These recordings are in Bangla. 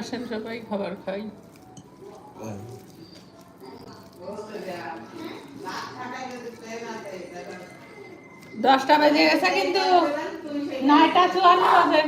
আসেন সবাই খাবার খাই। দশটা বেজে গেছে কিন্তু নয়টা চুয়ান্ন বাজে।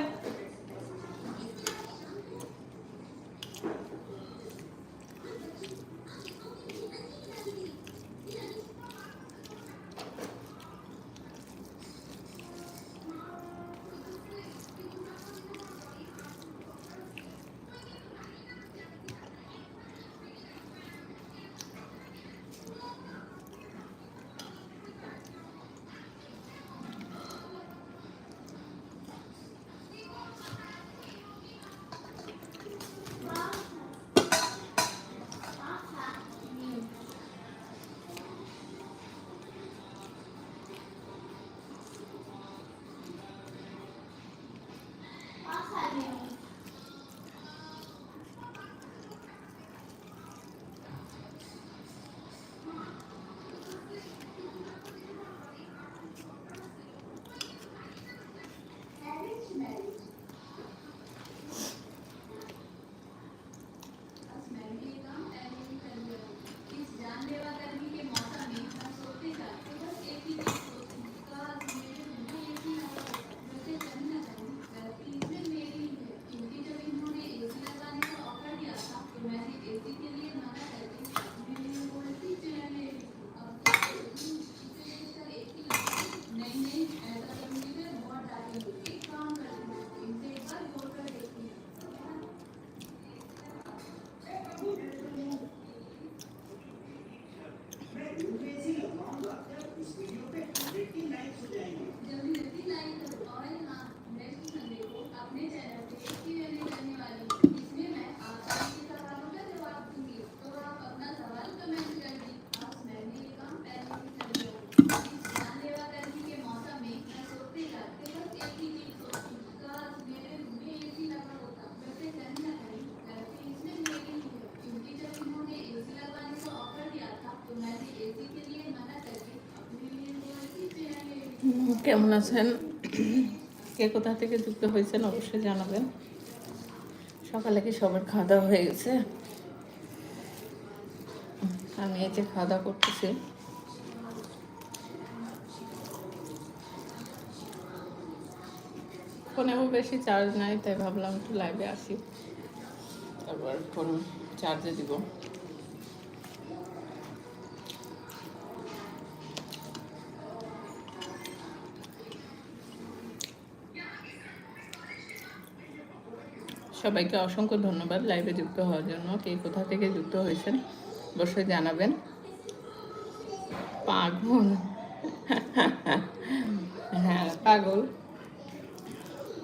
কেমন আছেন? কে কোথা থেকে যুক্ত হয়েছেন অবশ্যই জানাবেন। সকালে কি সবার খাওয়া দাওয়া হয়ে গেছে? আমি এই যে খাওয়া দাওয়া করতেছি। ফোনেও বেশি চার্জ নাই, তাই ভাবলাম একটু লাইভে আসি। তারপর ফোন চার্জে দিব। সবাইকে অসংখ্য ধন্যবাদ লাইভে যুক্ত হওয়ার জন্য। কে কোথা থেকে যুক্ত হয়েছেন অবশ্যই জানাবেন। পাগল। হ্যাঁ পাগল।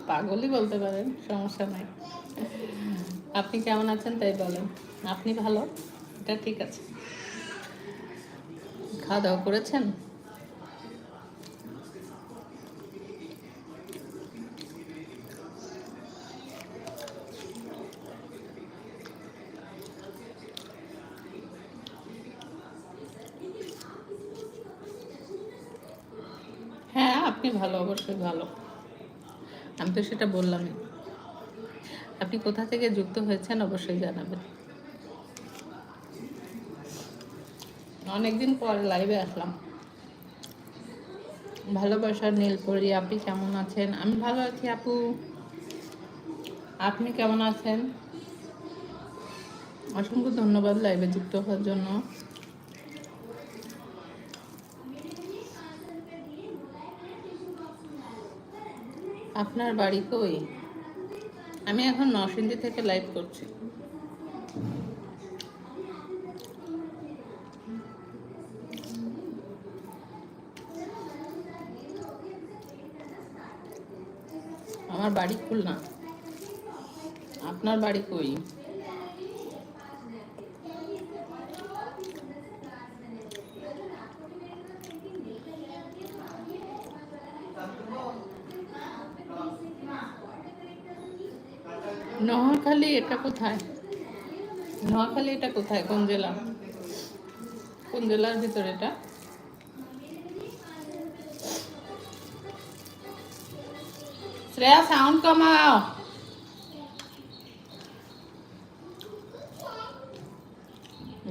পাগলই বলতে পারেন, সমস্যা নাই। আপনি কেমন আছেন তাই বলেন। আপনি ভালো? এটা ঠিক আছে। খাওয়া দাওয়া করেছেন হ্যাঁ আপনি ভালো অবশ্যই ভালো। আমি তো সেটা বললামই। আপনি কোথা থেকে যুক্ত হয়েছেন অবশ্যই জানাবেন। অনেকদিন পর লাইভে আসলাম। ভালোবাসার নীলপরি আপনি কেমন আছেন? আমি ভালো আছি আপু। আপনি কেমন আছেন? অসংখ্য ধন্যবাদ লাইভে যুক্ত হওয়ার জন্য। আপনার বাড়ি কই? আমি এখন নরসিংদী থেকে লাইভ করছি। আমার বাড়ি খুলনা। আপনার বাড়ি কই? নোয়াখালী এটা কোথায়? নোয়াখালী এটা কোথায়? কোন জেলা? কোন জেলার ভিতরে এটা? শ্রেয়া সাউন্ড কমাও।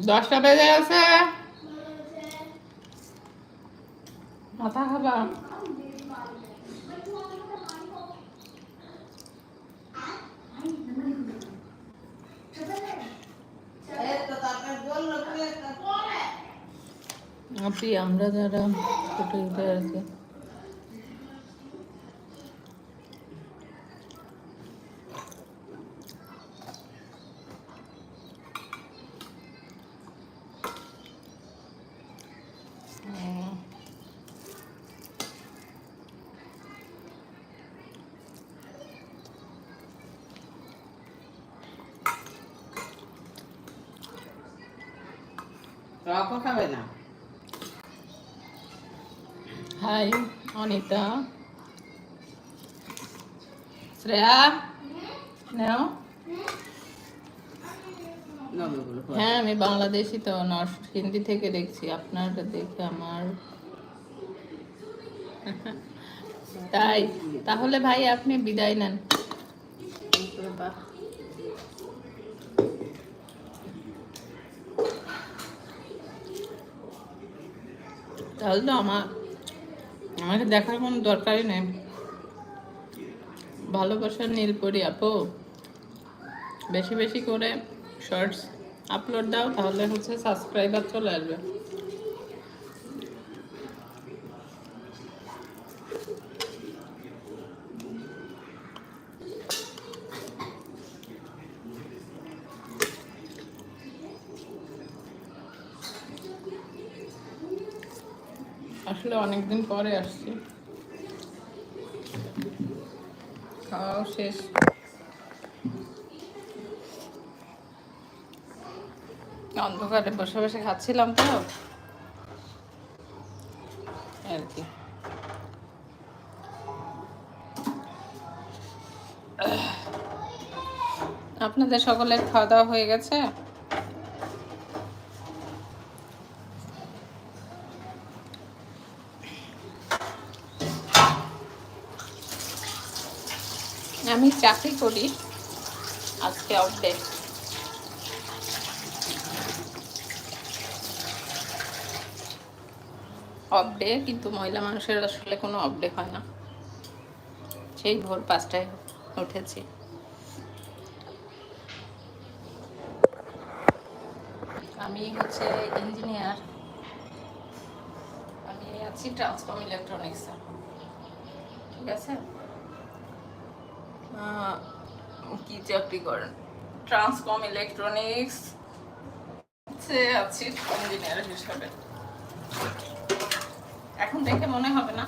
দশটা বেজে আছে মাথা খাবা আপনি আমরা যারা ছোটো আছে রকও খাবে না। হাই অনিতা। শ্রেয়া নাও। হ্যাঁ আমি বাংলাদেশি তো নর্থ হিন্দি থেকে দেখছি। আপনার দেখে আমার তাই তাহলে ভাই আপনি বিদায় নেন। তাহলে তো আমার আমাকে দেখার কোনো দরকারই নেই। ভালোবাসার নীলপরি আপু। বেশি বেশি করে শর্টস আপলোড দাও, তাহলে হচ্ছে সাবস্ক্রাইবার চলে আসবে আসলে অনেকদিন পরে আসছি। খাওয়াও শেষ। অন্ধকারে বসে বসে খাচ্ছিলাম তো। আর কি। আপনাদের সকলের খাওয়া দাওয়া হয়ে গেছে? আমি চাকরি করি আজকে আপডেট অফ ডে কিন্তু মহিলা মানুষের আসলে কোনো অফ ডে হয় না। সেই ভোর পাঁচটায় উঠেছি। আমি হচ্ছে ইঞ্জিনিয়ার আমি আছি ট্রান্সফর্ম ইলেকট্রনিক্সে ঠিক আছে? কি চাকরি করেন? ট্রান্সকম ইলেকট্রনিক্স আছি ইঞ্জিনিয়ার হিসাবে। এখন দেখে মনে হবে না,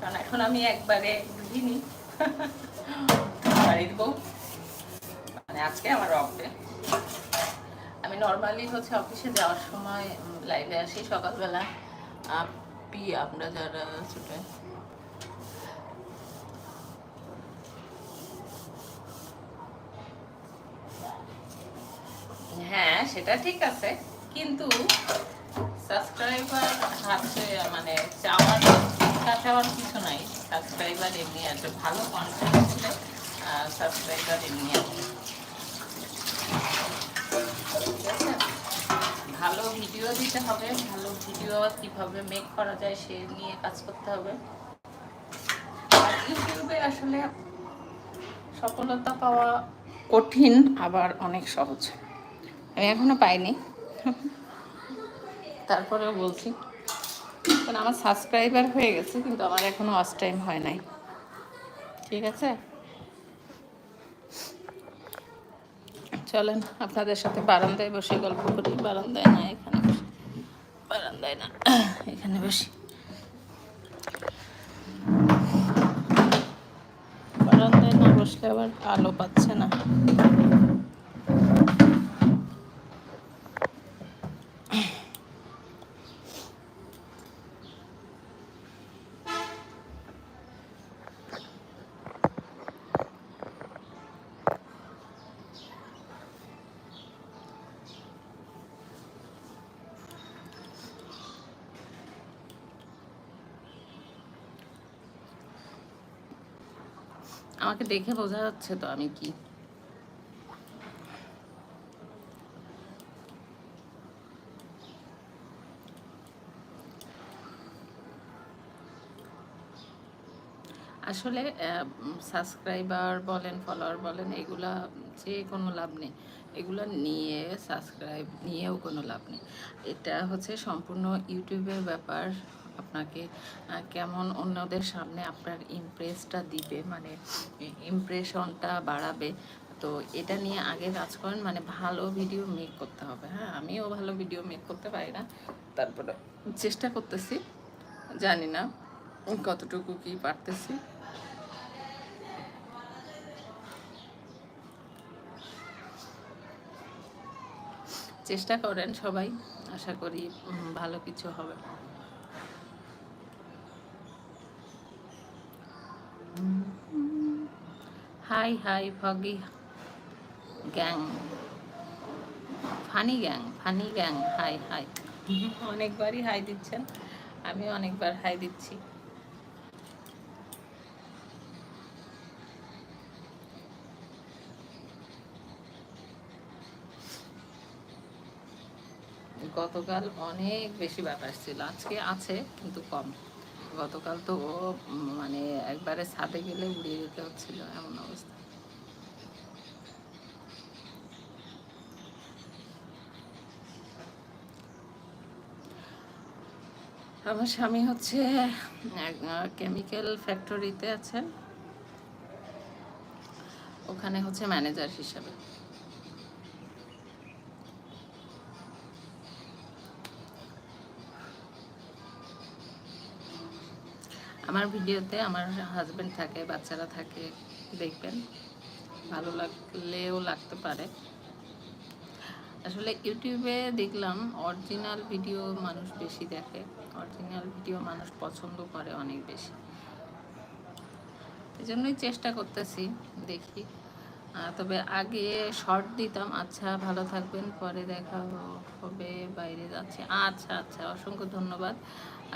কারণ এখন আমি একবারে গৃহিণী। বাড়ির বউ। মানে আজকে আমার অফ আমি নর্মালি হচ্ছে অফিসে যাওয়ার সময় লাইভে আসি সকালবেলা। আপি আমরা যারা ছোটো হ্যাঁ সেটা ঠিক আছে। কিন্তু সাবস্ক্রাইবার হাতে মানে চাওয়ার চাওয়ার কিছু নাই। সাবস্ক্রাইবার এমনি আছে, ভালো কন্টেন্ট হলে সাবস্ক্রাইবার এমনি আছে? ভালো ভিডিও দিতে হবে, ভালো ভিডিও কীভাবে মেক করা যায় সে নিয়ে কাজ করতে হবে। আর ইউটিউবে আসলে সফলতা পাওয়া কঠিন, আবার অনেক সহজ। আমি এখনও পাইনি। তারপরেও বলছি। কারণ আমার সাবস্ক্রাইবার হয়ে গেছে, কিন্তু আমার এখনও ওয়াচ টাইম হয় নাই। ঠিক আছে? চলেন, আপনাদের সাথে বারান্দায় বসে গল্প করি। বারান্দায় না, এখানে বসে। বারান্দায় না, এখানে বসি। বারান্দায় না বসলে আবার আলো পাচ্ছে না। আমাকে দেখে বোঝা যাচ্ছে তো আমি কি। আসলে সাবস্ক্রাইবার বলেন ফলোয়ার বলেন, এগুলা যে কোনো লাভ নেই। এগুলো নিয়ে সাবস্ক্রাইব নিয়েও কোনো লাভ নেই। এটা হচ্ছে সম্পূর্ণ ইউটিউবের ব্যাপার। আপনাকে কেমন অন্যদের সামনে আপনার ইমপ্রেসটা দিবে মানে ইমপ্রেশনটা বাড়াবে। তো এটা নিয়ে আগে কাজ করেন মানে ভালো ভিডিও মেক করতে হবে। হ্যাঁ আমিও ভালো ভিডিও মেক করতে পারি না। তারপরে চেষ্টা করতেছি, জানি না কতটুকু কি পারতেছি। চেষ্টা করেন সবাই, আশা করি ভালো কিছু হবে। Hi hi foggy gang funny gang funny gang hi hi অনেকবারই হাই দিচ্ছেন। আমি অনেকবার হাই দিচ্ছি। গতকাল অনেক বেশি বাতাস ছিল। আজকে আছে কিন্তু কম। গতকাল তো ও মানে একবারে ছাদে গেলে উড়িয়ে দিতে হচ্ছিল এমন অবস্থা। আমার স্বামী হচ্ছে কেমিক্যাল ফ্যাক্টরিতে আছেন। ওখানে হচ্ছে ম্যানেজার হিসাবে। আমার ভিডিওতে আমার হাজব্যান্ড থাকে, বাচ্চারা থাকে, দেখবেন, ভালো লাগলেও লাগতে পারে। আসলে ইউটিউবে দেখলাম অরিজিনাল ভিডিও মানুষ বেশি দেখে অরিজিনাল ভিডিও মানুষ পছন্দ করে অনেক বেশি। এই জন্যই চেষ্টা করতেছি, দেখি। তবে আগে শর্ট দিতাম আচ্ছা ভালো থাকবেন, পরে দেখা হবে, বাইরে যাচ্ছে। আচ্ছা আচ্ছা অসংখ্য ধন্যবাদ।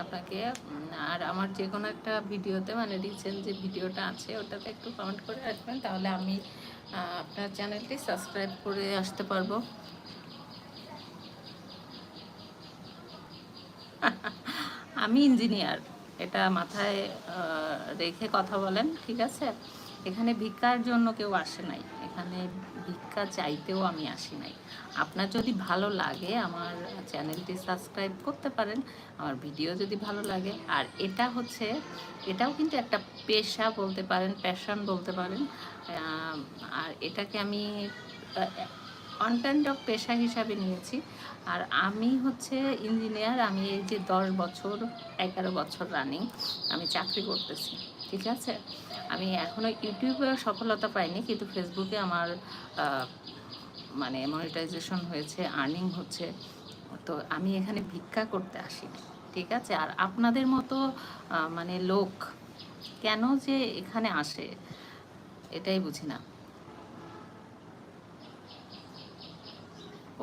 আপনাকে আর আমার যে কোনো একটা ভিডিওতে মানে রিসেন্ট যে ভিডিওটা আছে, ওটাতে একটু কমেন্ট করে রাখবেন, তাহলে আমি আপনার চ্যানেলটি সাবস্ক্রাইব করে আসতে পারব। আমি ইঞ্জিনিয়ার এটা মাথায় রেখে কথা বলেন, ঠিক আছে? এখানে ভিক্ষার জন্য কেউ আসে নাই। এখানে ভিক্ষা চাইতেও আমি আসি নাই। আপনার যদি ভালো লাগে আমার চ্যানেলটি সাবস্ক্রাইব করতে পারেন, আমার ভিডিও যদি ভালো লাগে। আর এটা হচ্ছে, এটাও কিন্তু একটা পেশা বলতে পারেন প্যাশন বলতে পারেন। আর এটাকে আমি কন্টেন্ট অফ পেশা হিসাবে নিয়েছি। আর আমি হচ্ছে ইঞ্জিনিয়ার আমি এই যে দশ বছর, এগারো বছর রানিং আমি চাকরি করতেছি। ঠিক আছে? আমি এখনও ইউটিউবে সফলতা পাইনি, কিন্তু ফেসবুকে আমার মানে মনিটাইজেশন হয়েছে আর্নিং হচ্ছে। তো আমি এখানে ভিক্ষা করতে আসি, ঠিক আছে? আর আপনাদের মতো মানে লোক কেন যে এখানে আসে, এটাই বুঝি না।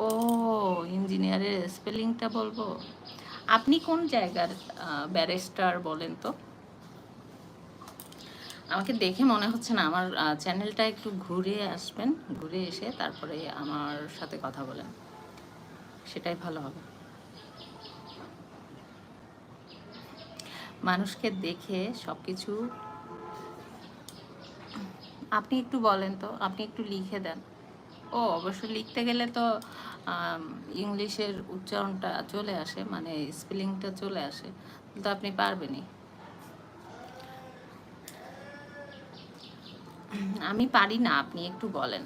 ও, ইঞ্জিনিয়ারের স্পেলিংটা বলব? আপনি কোন জায়গার ব্যারিস্টার বলেন তো? আমাকে দেখে মনে হচ্ছে না, আমার চ্যানেলটা একটু ঘুরে আসবেন, ঘুরে এসে তারপরে আমার সাথে কথা বলেন। সেটাই ভালো হবে। মানুষকে দেখে সব কিছু আপনি একটু বলেন তো, আপনি একটু লিখে দেন। ও, অবশ্য লিখতে গেলে তো ইংলিশের উচ্চারণটা চলে আসে মানে স্পেলিংটা চলে আসে, কিন্তু আপনি পারবেনই। আমি পারি না, আপনি একটু বলেন।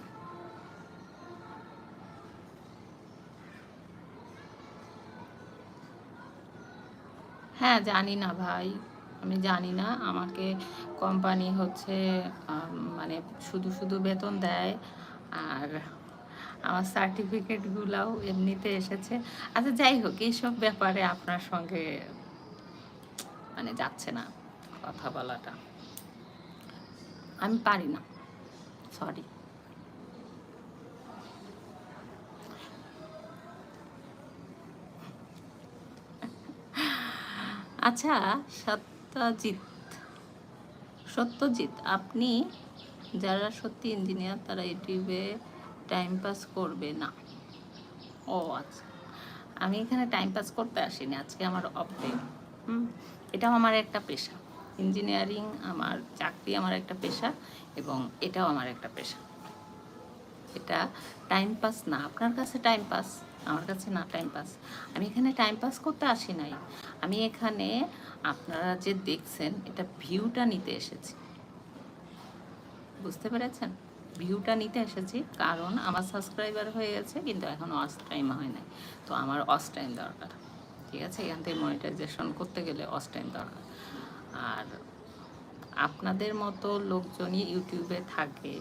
হ্যাঁ জানি না ভাই, আমি জানি না। আমাকে কোম্পানি হচ্ছে মানে শুধু শুধু বেতন দেয়, আর আমার সার্টিফিকেটগুলোও এমনিতে এসেছে। আচ্ছা যাই হোক, এইসব ব্যাপারে আপনার সঙ্গে মানে যাচ্ছে না কথা বলাটা। আমি পারি না। সরি আচ্ছা সত্যজিৎ। সত্যজিৎ, আপনি যারা সত্যি ইঞ্জিনিয়ার তারা ইউটিউবে টাইম পাস করবে না। ও আচ্ছা। আমি এখানে টাইম পাস করতে আসিনি, আজকে আমার অফ ডে হুম, এটাও আমার একটা পেশা। ইঞ্জিনিয়ারিং আমার চাকরি, আমার একটা পেশা এবং এটাও আমার একটা পেশা। এটা টাইম পাস না, আপনার কাছে টাইম পাস আমার কাছে না টাইম পাস আমি এখানে টাইম পাস করতে আসি নাই। আমি এখানে আপনারা যে দেখছেন, এটা ভিউটা নিতে এসেছি। বুঝতে পেরেছেন? ভিউটা নিতে এসেছি কারণ আমার সাবস্ক্রাইবার হয়ে গেছে, কিন্তু এখন অস টাইম হয় নাই। তো আমার অস টাইম দরকার। ঠিক আছে? এখান থেকে মনিটাইজেশন করতে গেলে অস টাইম দরকার। আর আপনাদের মতো লোকজনই ইউটিউবে থাকে,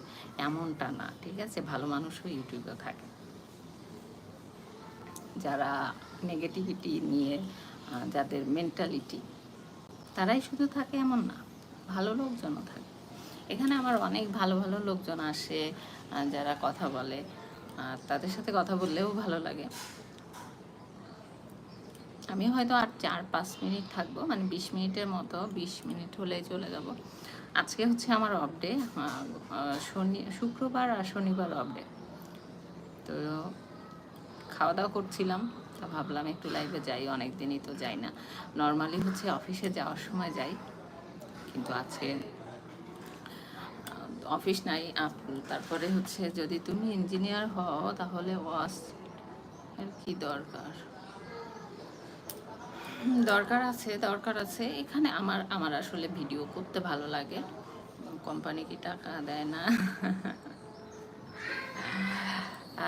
এমনটা না, ঠিক আছে? ভালো মানুষও ইউটিউবে থাকে। যারা নেগেটিভিটি নিয়ে যাদের মেন্টালিটি তারাই শুধু থাকে এমন না, ভালো লোকজনও থাকে। এখানে আমার অনেক ভালো ভালো লোকজন আসে যারা কথা বলে, আর তাদের সাথে কথা বললেও ভালো লাগে। আমি হয়তো আর চার, পাঁচ মিনিট থাকব মানে বিশ মিনিটের মতো, বিশ মিনিট হলে চলে যাব। আজকে হচ্ছে আমার অফ ডে শনি, শুক্রবার আর শনিবার অফ ডে তো খাওয়া দাওয়া করছিলাম, তা ভাবলাম একটু লাইভে যাই অনেক দিনই তো যাই না। নর্মালি হচ্ছে অফিসে যাওয়ার সময় যাই, কিন্তু আজকে অফিস নাই তারপরে হচ্ছে যদি তুমি ইঞ্জিনিয়ার হও, তাহলে ওয়াস এর কি দরকার? দরকার আছে দরকার আছে। এখানে আমার আমার আসলে ভিডিও করতে ভালো লাগে। কোম্পানি কি টাকা দেয় না?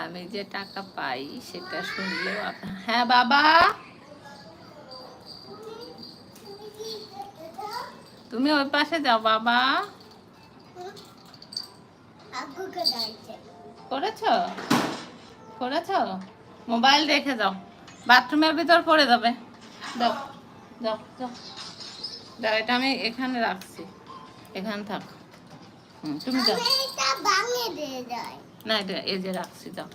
আমি যে টাকা পাই সেটা শুনলেও হ্যাঁ বাবা? তুমি ওই পাশে যাও বাবা। করেছ? করেছ? মোবাইল রেখে যাও। বাথরুমের ভিতর পড়ে যাবে। যাও যাও যাও যাও এটা আমি এখানে রাখছি। এখানে থাক। তুমি যাও না এটা এই যে রাখছি যাও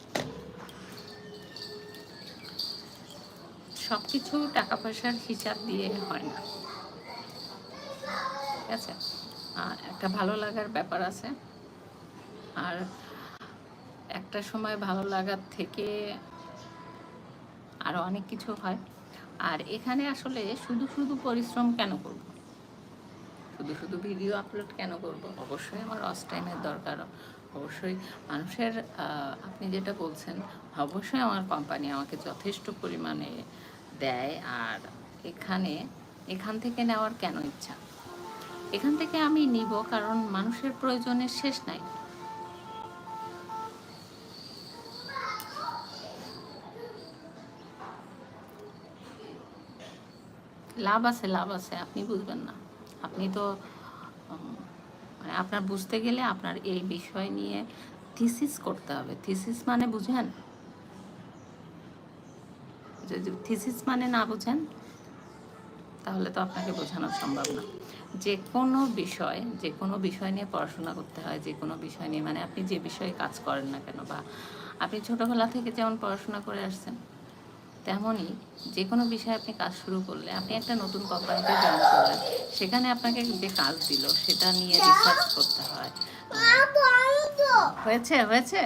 সব কিছু টাকা পয়সার হিসাব দিয়ে হয় না। ঠিক আছে? আর একটা ভালো লাগার ব্যাপার আছে। আর একটা সময় ভালো লাগার থেকে আরও অনেক কিছু হয়। আর এখানে আসলে শুধু শুধু পরিশ্রম কেন করব? শুধু শুধু ভিডিও আপলোড কেন করব? অবশ্যই আমার অস টাইমের দরকার। অবশ্যই মানুষের আপনি যেটা বলছেন, অবশ্যই আমার কোম্পানি আমাকে যথেষ্ট পরিমাণে দেয়। আর এখানে, এখান থেকে নেওয়ার কেন ইচ্ছা? এখান থেকে আমি নিব, কারণ মানুষের প্রয়োজনের শেষ নাই। লাভ আছে লাভ আছে, আপনি বুঝবেন না। আপনি তো মানে আপনার বুঝতে গেলে আপনার এই বিষয় নিয়ে থিসিস করতে হবে। থিসিস মানে বুঝেন? যদি থিসিস মানে না বুঝেন, তাহলে তো আপনাকে বোঝানো সম্ভব না। যে কোনো বিষয়, যে কোনো বিষয় নিয়ে পড়াশোনা করতে হয়, যে কোনো বিষয় নিয়ে মানে আপনি যে বিষয়ে কাজ করেন না কেন, বা আপনি ছোটোবেলা থেকে যেমন পড়াশোনা করে আসছেন তেমনই যে কোনো বিষয়ে আপনি কাজ শুরু করলে, আপনি একটা নতুন কোম্পানিতে জয়েন করলেন, সেখানে আপনাকে যে কাজ দিল, সেটা নিয়ে রিসার্চ করতে হয়। হয়েছে? হয়েছে?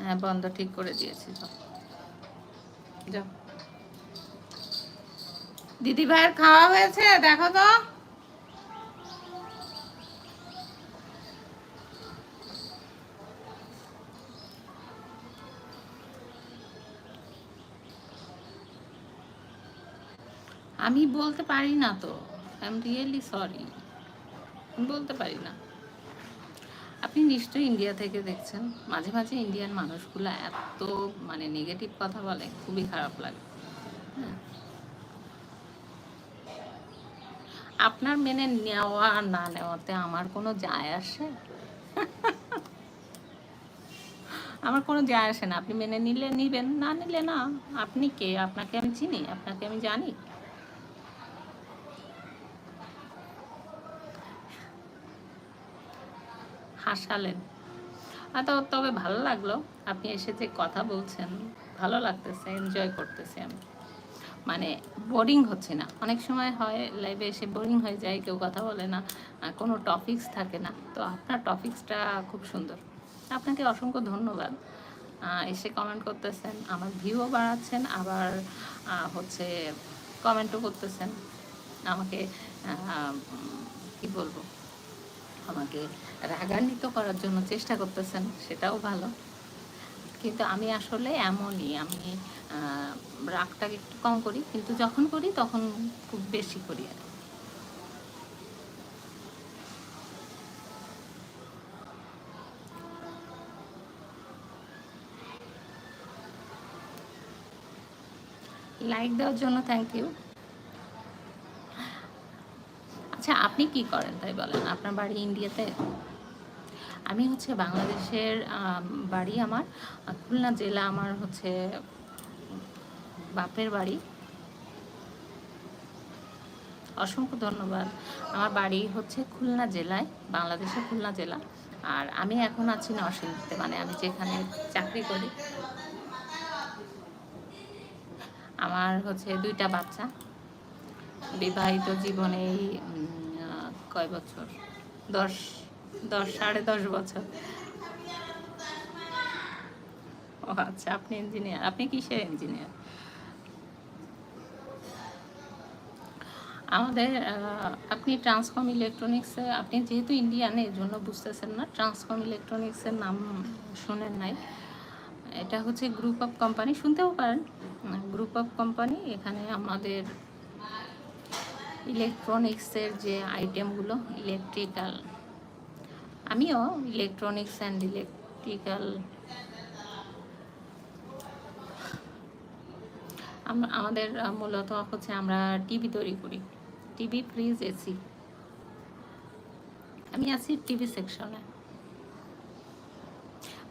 হ্যাঁ বন্ধ ঠিক করে দিয়েছি। দিদি ভাইয়ের খাওয়া হয়েছে? দেখো তো। আমি বলতে পারি না তো। আই এম রিয়েলি সরি বলতে পারি না। আপনি নিশ্চয়ই ইন্ডিয়া থেকে দেখছেন। মাঝে মাঝে ইন্ডিয়ান মানুষগুলো এত মানে নেগেটিভ কথা বলে, খুবই খারাপ লাগে। হ্যাঁ। আপনার মেনে নেওয়া না নেওয়াতে আমার কোনো যায় আসে? আমার কোনো যায় আসে না। আপনি মেনে নিলে নিবেন, না নিলে না। আপনি কে? আপনাকে আমি চিনি? আপনাকে আমি জানি? হাসালেন। তবে ভালো লাগল। আপনি এসে যে কথা বলছেন, ভালো লাগতেছে এনজয় করতেছি আমি। মানে বোরিং হচ্ছে না। অনেক সময় হয় লাইভে এসে বোরিং হয়ে যায়, কেউ কথা বলে না কোনো টপিকস থাকে না। তো আপনার টপিকসটা খুব সুন্দর। আপনাকে অসংখ্য ধন্যবাদ। এসে কমেন্ট করতেছেন, আমার ভিউও বাড়াচ্ছেন, আবার হচ্ছে কমেন্টও করতেছেন। আমাকে কি বলব? আমাকে রাগান্বিত করার জন্য চেষ্টা করতেছেন, সেটাও ভালো। কিন্তু আমি আসলে এমনই, আমি রাগটাকে একটু কম করি, কিন্তু যখন করি তখন খুব বেশি করি আর লাইক দেওয়ার জন্য থ্যাংক ইউ আচ্ছা আপনি কি করেন তাই বলেন? আপনার বাড়ি ইন্ডিয়াতে? আমি হচ্ছে বাংলাদেশের বাড়ি আমার খুলনা জেলা আমার হচ্ছে বাপের বাড়ি। অসংখ্য ধন্যবাদ। আমার বাড়ি হচ্ছে খুলনা জেলায় বাংলাদেশের খুলনা জেলা। আর আমি এখন আছি নরসিংদীতে মানে আমি যেখানে চাকরি করি। আমার হচ্ছে দুইটা বাচ্চা। বিবাহিত জীবনে এই, উম, আহ, কয় বছর? দশ দশ, সাড়ে দশ বছর। ও আচ্ছা আপনি ইঞ্জিনিয়ার আপনি কিসের ইঞ্জিনিয়ার আমাদের আপনি ট্রান্সকম ইলেকট্রনিক্সে আপনি যেহেতু ইন্ডিয়ান এর জন্য বুঝতেছেন না ট্রান্সকম ইলেকট্রনিক্সের নাম শোনেন নাই। এটা হচ্ছে গ্রুপ অফ কোম্পানি শুনতেও পারেন। গ্রুপ অফ কোম্পানি এখানে আমাদের ইলেকট্রনিক্সের যে আইটেমগুলো ইলেকট্রিক্যাল আমিও ইলেকট্রনিক্স অ্যান্ড ইলেকট্রিক্যাল আমাদের মূলত হচ্ছে আমরা টিভি তৈরি করি। টিভি ফ্রিজ এসি আমি আছি টিভি সেকশনে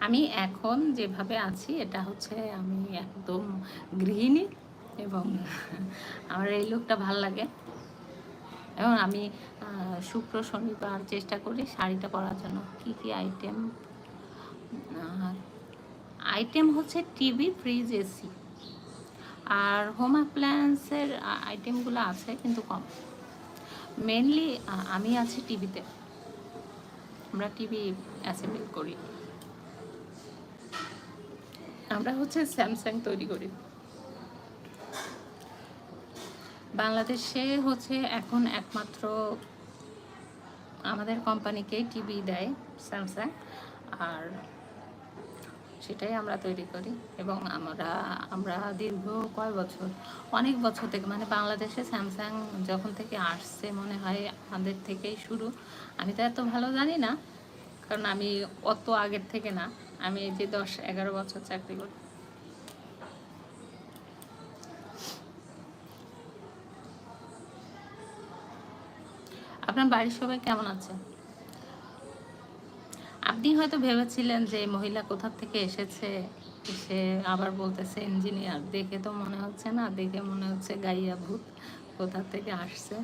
আমি এখন যেভাবে আছি, এটা হচ্ছে আমি একদম গৃহিণী এবং আমার এই লুকটা ভালো লাগে। এবং আমি শুক্র, শনিবার চেষ্টা করি শাড়িটা পরার জন্য। কী কী আইটেম আইটেম হচ্ছে টিভি ফ্রিজ এসি আর হোম অ্যাপ্লায়েন্সের আইটেমগুলো আছে কিন্তু কম। মেনলি আমি আছি টিভিতে আমরা টিভি অ্যাসেম্বল করি। আমরা হচ্ছে স্যামসাং তৈরি করি। বাংলাদেশে হচ্ছে এখন একমাত্র আমাদের কোম্পানিকেই টিভি দেয় স্যামসাং আর সেটাই আমরা তৈরি করি। এবং আমরা আমরা দীর্ঘ কয় বছর, অনেক বছর থেকে মানে বাংলাদেশে স্যামসাং যখন থেকে আসছে মনে হয় আমাদের থেকেই শুরু। আমি তো এত ভালো জানি না, কারণ আমি অত আগের থেকে না। আমি যে দশ এগারো বছর চাকরি করি আপনার বাড়ির সবাই কেমন আছে? আপনি হয়তো ভেবেছিলেন যে মহিলা কোথা থেকে এসেছে? সে আবার বলতেছে ইঞ্জিনিয়ার দেখে তো মনে হচ্ছে না, দেখে মনে হচ্ছে গাইয়া ভূত কোথা থেকে আসছে।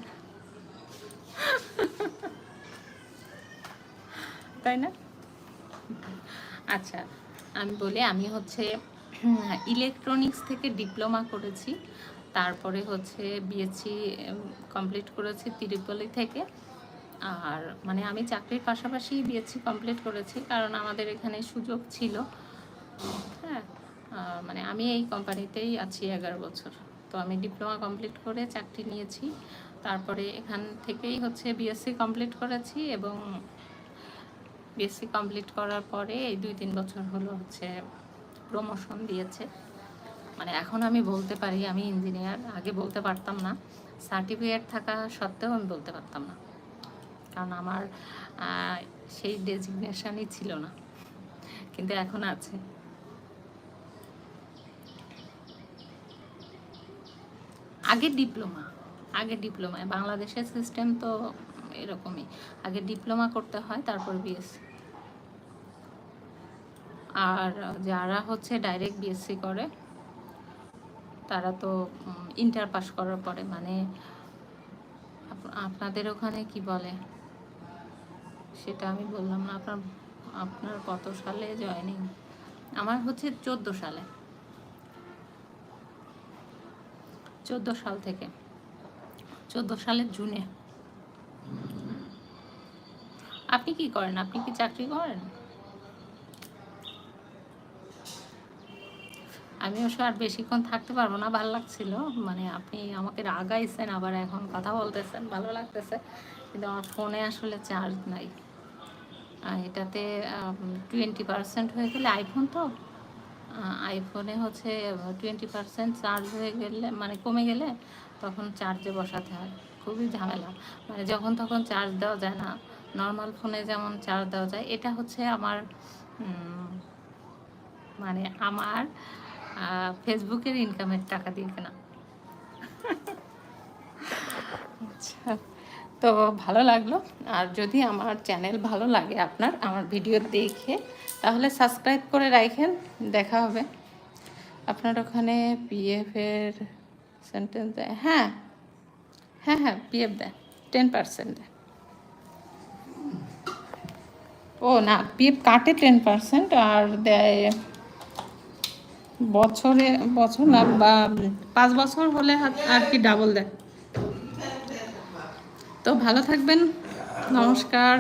তাই না? আচ্ছা আমি বলি, আমি হচ্ছে ইলেকট্রনিক্স থেকে ডিপ্লোমা করেছি, তারপরে হচ্ছে বিএসসি কমপ্লিট করেছি তিরুপল্লি থেকে। আর মানে আমি চাকরির পাশাপাশি বিএসসি কমপ্লিট করেছি, কারণ আমাদের এখানে সুযোগ ছিল। হ্যাঁ মানে আমি এই কোম্পানিতেই আছি এগারো বছর। তো আমি ডিপ্লোমা কমপ্লিট করে চাকরি নিয়েছি। তারপরে এখান থেকেই হচ্ছে বিএসসি কমপ্লিট করেছি এবং বিএসসি কমপ্লিট করার পরে এই দুই তিন বছর হলো হচ্ছে প্রমোশন দিয়েছে। মানে এখন আমি বলতে পারি, আমি ইঞ্জিনিয়ার আগে বলতে পারতাম না। সার্টিফিকেট থাকা সত্ত্বেও আমি বলতে পারতাম না। কারণ আমার সেই ডেজিগনেশনই ছিল না। কিন্তু এখন আছে। আগে ডিপ্লোমা আগে ডিপ্লোমায় বাংলাদেশের সিস্টেম তো এরকমই। আগে ডিপ্লোমা করতে হয়, তারপর বিএসসি আর যারা হচ্ছে ডাইরেক্ট বিএসসি করে, তারা তো ইন্টার পাস করার পরে মানে আপনাদের ওখানে কি বলে? সেটা আমি বললাম না, আপনার আপনার কত সালে জয়েনিং আমার হচ্ছে চোদ্দ সালে। চোদ্দ সাল থেকে। চোদ্দ সালের জুনে। আপনি কি করেন? আপনি কি চাকরি করেন? আমি অবশ্য আর বেশিক্ষণ থাকতে পারব না, ভালো লাগছিল। মানে আপনি আমাকে রাগাইছেন, আবার এখন কথা বলতেছেন, ভালো লাগতেছে। কিন্তু আমার ফোনে আসলে চার্জ নাই। আর এটাতে টোয়েন্টি পার্সেন্ট হয়ে গেলে আইফোন তো। আইফোনে হচ্ছে টোয়েন্টি পার্সেন্ট চার্জ হয়ে গেলে মানে কমে গেলে তখন চার্জে বসাতে হয়। খুবই ঝামেলা। মানে যখন তখন চার্জ দেওয়া যায় না। নর্মাল ফোনে যেমন চার্জ দেওয়া যায়, এটা হচ্ছে আমার মানে আমার ফেসবুকের ইনকামের টাকা দিয়ে কেনা। আচ্ছা। তো ভালো লাগল। আর যদি আমার চ্যানেল ভালো লাগে আপনার, আমার ভিডিও দেখে, তাহলে সাবস্ক্রাইব করে রাখেন। দেখা হবে। আপনার ওখানে পিএফ এর সেন্টেন্স দেয়। হ্যাঁ হ্যাঁ হ্যাঁ পিএফ দেয়। টেন পার্সেন্ট দেয়। ও না পিএফ কাটে টেন পার্সেন্ট আর দেয় বছরে, বছর না, বা পাঁচ বছর হলে আর কি ডাবল দেয়। তো ভালো থাকবেন। নমস্কার।